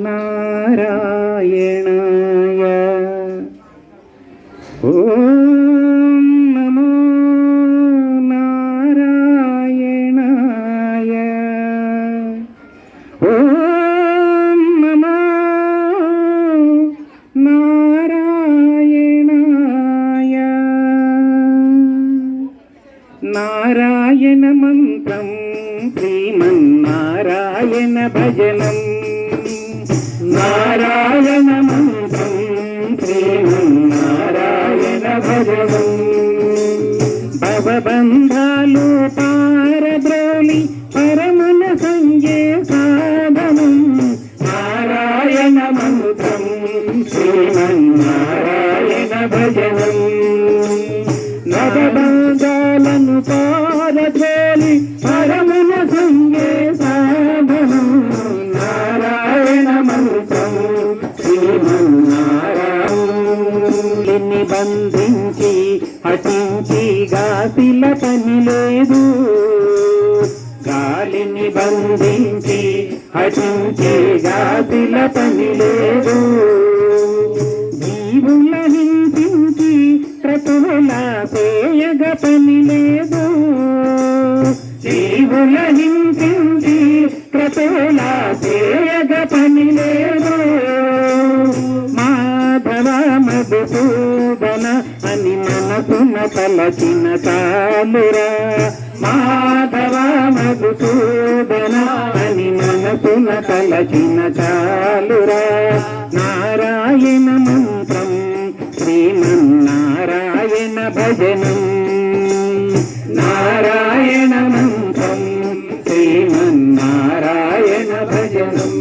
നാരായണായ. ഓം നമോ നാരായണായ. ഓം നമോ നാരായണായ. നാരായണ മന്ത്രം ശ്രീമന്നാരായണ ഭജനം. మంత్రం శ్రీమన్నారాయణ భవబంధాలు పారద్రోలి పరమన సంజే సాధనం. నారాయణ మంత్రం శ్రీమన్నారాయణ భజనం. నవబంధాలను శ్రీమన్నారాయణుని బంధించి హటించి గాసిల పని లేదు. గాలిని బంధించి హటించి గాసిల పని లేదు. జీవుల హింసించి క్రతువుల చేయగ పని లేదు. జీవుల హింసి మనసున తలచిన చాలురా మాధవ మధుసూదన అని మనసున తలచిన చాలురా నారాయణ మంత్రం శ్రీమన్నారాయణ భజనం. నారాయణ మంత్రం శ్రీమన్నారాయణ భజనం.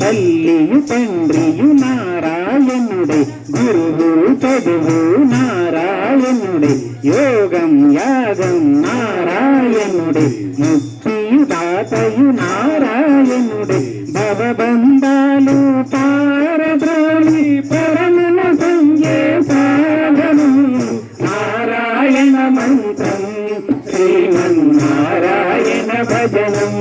తల్లియు తండ్రియు నారాయణుడే గురు యోగం యాగం నారాయణుడే ముక్తియు దాతయు నారాయణుడే భవబంధాలు పారద్రోణి పరమున సంజే సాధనం. నారాయణ మంత్రం శ్రీమన్నారాయణ భజనం.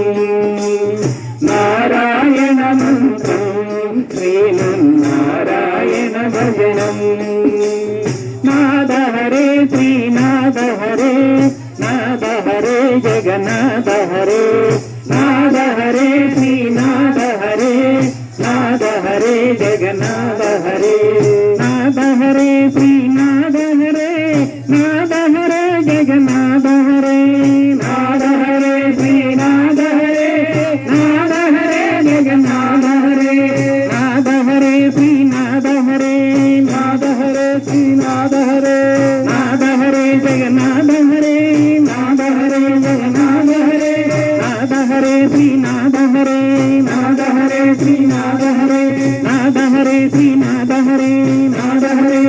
నారాయణ మంత్రం శ్రీమన్నారాయణ భజనం. నాదా శ్రీనాథ హరే నాద హరే జగన్నాథ హరే నాద హరే శ్రీనాథ హరే నాద హరే జగన్నాథ హరే నాద హరే శ్రీ శ్రీనాథ హరే నాద హరే శ్రీనాథ హరే నాద హరే శ్రీనాథ హరే నాద హరే శ్రీనాథ హరే